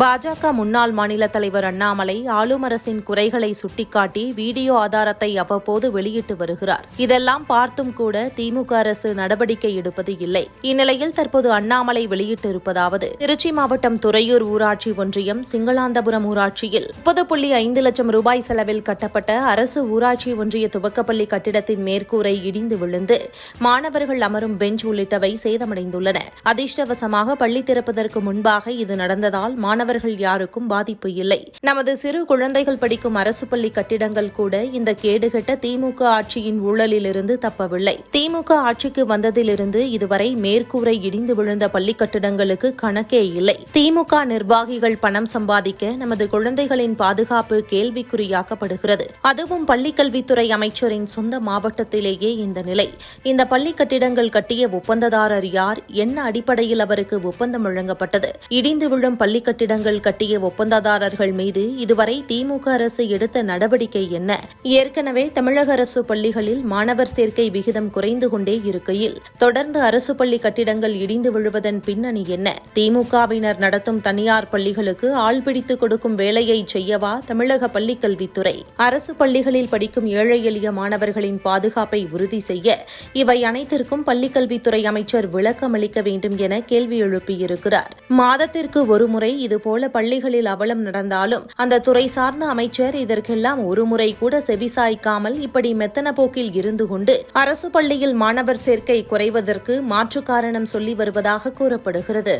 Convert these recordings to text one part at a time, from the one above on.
பாஜக முன்னாள் மாநில தலைவர் அண்ணாமலை ஆளும் அரசின் குறைகளை சுட்டிக்காட்டி வீடியோ ஆதாரத்தை அவ்வப்போது வெளியிட்டு வருகிறார். இதெல்லாம் பார்த்தும் கூட திமுக அரசு நடவடிக்கை எடுப்பது இல்லை. இந்நிலையில் தற்போது அண்ணாமலை வெளியிட்டிருப்பதாவது திருச்சி மாவட்டம் துறையூர் ஊராட்சி ஒன்றியம் சிங்களாந்தபுரம் ஊராட்சியில் முப்பது புள்ளி ஐந்து லட்சம் ரூபாய் செலவில் கட்டப்பட்ட அரசு ஊராட்சி ஒன்றிய துவக்கப்பள்ளி கட்டிடத்தின் மேற்கூரை இடிந்து விழுந்து மாணவர்கள் அமரும் பெஞ்ச் உள்ளிட்டவை சேதமடைந்துள்ளன. அதிர்ஷ்டவசமாக பள்ளி திறப்பதற்கு முன்பாக இது நடந்ததால் மாணவர்கள் யாருக்கும் பாதிப்பு இல்லை. நமது சிறு குழந்தைகள் படிக்கும் அரசு பள்ளி கட்டிடங்கள் கூட இந்த கேடுகட்ட திமுக ஆட்சியின் ஊழலிலிருந்து தப்பவில்லை. திமுக ஆட்சிக்கு வந்ததிலிருந்து இதுவரை மேற்கூரை இடிந்து விழுந்த பள்ளி கட்டிடங்களுக்கு கணக்கே இல்லை. திமுக நிர்வாகிகள் பணம் சம்பாதிக்க நமது குழந்தைகளின் பாதுகாப்பு கேள்விக்குறியாக்கப்படுகிறது. அதுவும் பள்ளிக்கல்வித்துறை அமைச்சரின் சொந்த மாவட்டத்திலேயே இந்த நிலை. இந்த பள்ளி கட்டிடங்கள் கட்டிய ஒப்பந்ததாரர் யார்? என்ன அடிப்படையில் அவருக்கு ஒப்பந்தம் வழங்கப்பட்டது? இடிந்து விழும் பள்ளி கட்டிடங்கள் கட்டிய ஒப்பந்ததாரர்கள் மீது இதுவரை திமுக அரசு எடுத்த நடவடிக்கை என்ன? ஏற்கனவே தமிழக அரசு பள்ளிகளில் மாணவர் சேர்க்கை விகிதம் குறைந்து கொண்டே இருக்கையில் தொடர்ந்து அரசு பள்ளி கட்டிடங்கள் இடிந்து விழுவதன் பின்னணி என்ன? திமுகவினர் நடத்தும் தனியார் பள்ளிகளுக்கு ஆள் பிடித்து கொடுக்கும் வேலையை செய்யவா தமிழக பள்ளிக்கல்வித்துறை? அரசு பள்ளிகளில் படிக்கும் ஏழை எளிய மாணவர்களின் பாதுகாப்பை உறுதி செய்ய இவை அனைத்திற்கும் பள்ளிக்கல்வித்துறை அமைச்சர் விளக்கம் அளிக்க வேண்டும் என கேள்வி எழுப்பியிருக்கிறார். மாதத்திற்கு ஒருமுறை இது பள்ளிகளில் அவலம் நடந்தாலும் அந்த துறை சார்ந்த அமைச்சர் இதற்கெல்லாம் ஒருமுறை கூட செவிசாய்க்காமல் இப்படி மெத்தன போக்கில் இருந்து கொண்டு அரசு பள்ளியில் மாணவர் சேர்க்கை குறைவதற்கு மாற்று காரணம் சொல்லி வருவதாக கூறப்படுகிறது.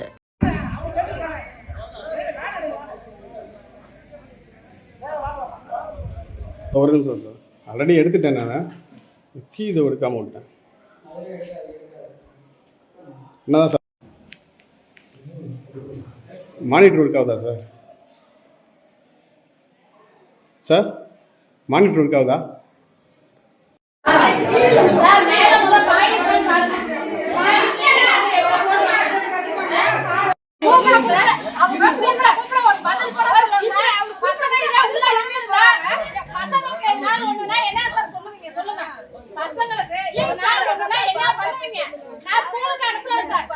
ஒரு நிமிஷம் சார். ஆல்ரெடி எடுத்துட்டேன் நான். கீ இதை எடுக்காமல் விட்டேன். என்னதான் சார் மானிட்டர் ஒர்க் ஆகுதா சார்? சார் மானிட்டர் ஒர்க் ஆகுதா பசங்களுக்கு என்ன பண்ணுவீங்க? நான் ஸ்கூலுக்கு அனுப்பல சார்.